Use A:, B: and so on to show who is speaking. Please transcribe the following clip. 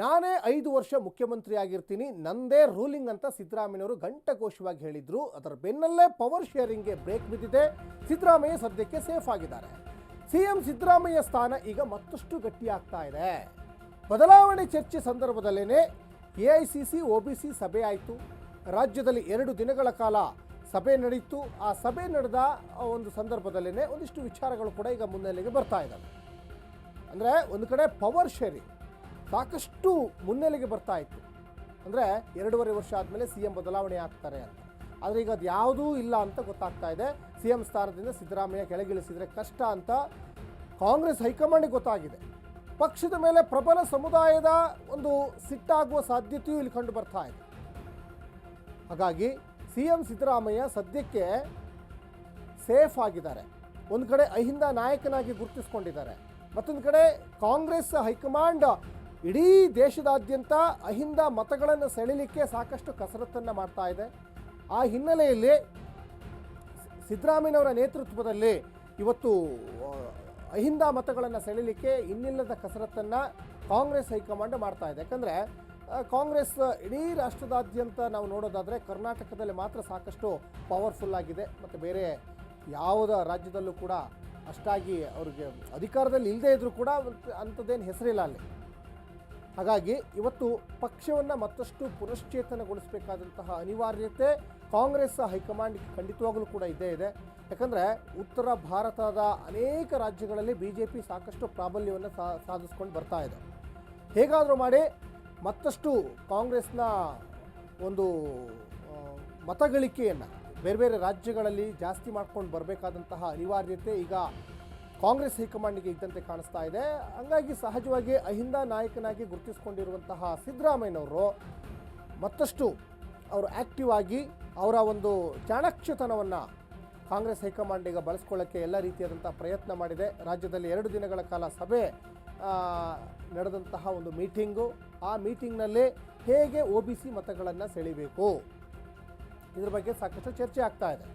A: ನಾನೇ ಐದು ವರ್ಷ ಮುಖ್ಯಮಂತ್ರಿ ಆಗಿರ್ತೀನಿ ನಂದೇ ರೂಲಿಂಗ್ ಅಂತ ಸಿದ್ದರಾಮಯ್ಯನವರು ಘಂಟಘೋಷವಾಗಿ ಹೇಳಿದ್ರು. ಅದರ ಬೆನ್ನಲ್ಲೇ ಪವರ್ ಶೇರಿಂಗ್ಗೆ ಬ್ರೇಕ್ ಬಿದ್ದಿದೆ. ಸಿದ್ದರಾಮಯ್ಯ ಸದ್ಯಕ್ಕೆ ಸೇಫ್ ಆಗಿದ್ದಾರೆ. ಸಿಎಂ ಸಿದ್ದರಾಮಯ್ಯ ಸ್ಥಾನ ಈಗ ಮತ್ತಷ್ಟು ಗಟ್ಟಿಯಾಗ್ತಾ ಇದೆ. ಬದಲಾವಣೆ ಚರ್ಚೆ ಸಂದರ್ಭದಲ್ಲೇನೆ A I C C, O B C ಸಭೆ ಆಯಿತು. ರಾಜ್ಯದಲ್ಲಿ ಎರಡು ದಿನಗಳ ಕಾಲ ಸಭೆ ನಡೆಯಿತು ಆ ಸಭೆ ನಡೆದ ಒಂದು ಸಂದರ್ಭದಲ್ಲೇ ಒಂದಿಷ್ಟು ವಿಚಾರಗಳು ಕೂಡ ಈಗ ಮುನ್ನೆಲೆಗೆ ಬರ್ತಾ ಇದ್ದಾವೆ. ಅಂದರೆ ಒಂದು ಕಡೆ ಪವರ್ ಶೇರಿಂಗ್ ಸಾಕಷ್ಟು ಮುನ್ನೆಲೆಗೆ ಬರ್ತಾ ಇತ್ತು. ಅಂದರೆ ಎರಡೂವರೆ ವರ್ಷ ಆದಮೇಲೆ ಸಿ ಎಂ ಬದಲಾವಣೆ ಆಗ್ತಾರೆ ಅಂತ. ಆದರೆ ಈಗ ಅದು ಯಾವುದೂ ಇಲ್ಲ ಅಂತ ಗೊತ್ತಾಗ್ತಾ ಇದೆ. ಸಿ ಎಂ ಸ್ಥಾನದಿಂದ ಸಿದ್ದರಾಮಯ್ಯ ಕೆಳಗಿಳಿಸಿದರೆ ಕಷ್ಟ ಅಂತ ಕಾಂಗ್ರೆಸ್ ಹೈಕಮಾಂಡಿಗೆ ಗೊತ್ತಾಗಿದೆ. ಪಕ್ಷದ ಮೇಲೆ ಪ್ರಬಲ ಸಮುದಾಯದ ಒಂದು ಸಿಟ್ಟಾಗುವ ಸಾಧ್ಯತೆಯೂ ಇಲ್ಲಿ ಕಂಡು ಬರ್ತಾ ಇದೆ. ಹಾಗಾಗಿ ಸಿ ಎಂ ಸಿದ್ದರಾಮಯ್ಯ ಸದ್ಯಕ್ಕೆ ಸೇಫ್ ಆಗಿದ್ದಾರೆ. ಒಂದು ಕಡೆ ಅಹಿಂದ ನಾಯಕನಾಗಿ ಗುರುತಿಸ್ಕೊಂಡಿದ್ದಾರೆ. ಮತ್ತೊಂದು ಕಡೆ ಕಾಂಗ್ರೆಸ್ ಹೈಕಮಾಂಡ್ ಇಡೀ ದೇಶದಾದ್ಯಂತ ಅಹಿಂದ ಮತಗಳನ್ನು ಸೆಳೆಯಲಿಕ್ಕೆ ಸಾಕಷ್ಟು ಕಸರತ್ತನ್ನು ಮಾಡ್ತಾ ಇದೆ. ಆ ಹಿನ್ನೆಲೆಯಲ್ಲಿ ಸಿದ್ದರಾಮಯ್ಯನವರ ನೇತೃತ್ವದಲ್ಲಿ ಇವತ್ತು ಅಹಿಂದ ಮತಗಳನ್ನು ಸೆಳೆಯಲಿಕ್ಕೆ ಇನ್ನಿಲ್ಲದ ಕಸರತ್ತನ್ನು ಕಾಂಗ್ರೆಸ್ ಹೈಕಮಾಂಡ್ ಮಾಡ್ತಾ ಇದೆ. ಯಾಕಂದರೆ ಕಾಂಗ್ರೆಸ್ ಇಡೀ ರಾಷ್ಟ್ರದಾದ್ಯಂತ ನಾವು ನೋಡೋದಾದರೆ ಕರ್ನಾಟಕದಲ್ಲಿ ಮಾತ್ರ ಸಾಕಷ್ಟು ಪವರ್ಫುಲ್ ಆಗಿದೆ. ಮತ್ತು ಬೇರೆ ಯಾವುದ ರಾಜ್ಯದಲ್ಲೂ ಕೂಡ ಅಷ್ಟಾಗಿ ಅವ್ರಿಗೆ ಅಧಿಕಾರದಲ್ಲಿ ಇಲ್ಲದೇ ಇದ್ದರೂ ಕೂಡ ಅಂಥದ್ದೇನು ಹೆಸರಿಲ್ಲ ಅಲ್ಲಿ. ಹಾಗಾಗಿ ಇವತ್ತು ಪಕ್ಷವನ್ನು ಮತ್ತಷ್ಟು ಪುನಶ್ಚೇತನಗೊಳಿಸಬೇಕಾದಂತಹ ಅನಿವಾರ್ಯತೆ ಕಾಂಗ್ರೆಸ್ ಹೈಕಮಾಂಡ್ ಖಂಡಿತವಾಗಲೂ ಕೂಡ ಇದ್ದೇ ಇದೆ. ಯಾಕಂದರೆ ಉತ್ತರ ಭಾರತದ ಅನೇಕ ರಾಜ್ಯಗಳಲ್ಲಿ ಬಿ ಜೆ ಪಿ ಸಾಕಷ್ಟು ಪ್ರಾಬಲ್ಯವನ್ನು ಸಾಧಿಸ್ಕೊಂಡು ಬರ್ತಾ ಇದೆ. ಹೇಗಾದರೂ ಮಾಡಿ ಮತ್ತಷ್ಟು ಕಾಂಗ್ರೆಸ್ನ ಒಂದು ಮತಗಳಿಕೆಯನ್ನು ಬೇರೆ ಬೇರೆ ರಾಜ್ಯಗಳಲ್ಲಿ ಜಾಸ್ತಿ ಮಾಡ್ಕೊಂಡು ಬರಬೇಕಾದಂತಹ ಅನಿವಾರ್ಯತೆ ಈಗ ಕಾಂಗ್ರೆಸ್ ಹೈಕಮಾಂಡ್ಗೆ ಇದ್ದಂತೆ ಕಾಣಿಸ್ತಾ ಇದೆ. ಹಂಗಾಗಿ ಸಹಜವಾಗಿ ಅಹಿಂದ ನಾಯಕನಾಗಿ ಗುರುತಿಸಿಕೊಂಡಿರುವಂತಹ ಸಿದ್ದರಾಮಯ್ಯನವರು ಮತ್ತಷ್ಟು ಅವರು ಆ್ಯಕ್ಟಿವ್ ಆಗಿ ಅವರ ಒಂದು ಚಾಣಕ್ಷತನವನ್ನು ಕಾಂಗ್ರೆಸ್ ಹೈಕಮಾಂಡಿಗೆ ಬಳಸ್ಕೊಳ್ಳೋಕ್ಕೆ ಎಲ್ಲ ರೀತಿಯಾದಂಥ ಪ್ರಯತ್ನ ಮಾಡಿದೆ. ರಾಜ್ಯದಲ್ಲಿ ಎರಡು ದಿನಗಳ ಕಾಲ ಸಭೆ ನಡೆದಂತಹ ಒಂದು ಮೀಟಿಂಗು. ಆ ಮೀಟಿಂಗ್ನಲ್ಲಿ ಹೇಗೆ ಒ ಬಿ ಸಿ ಮತಗಳನ್ನು ಸೆಳಿಬೇಕು? ಇದ್ರ ಬಗ್ಗೆ ಸಾಕಷ್ಟು ಚರ್ಚೆ ಆಗ್ತಾ ಇದೆ.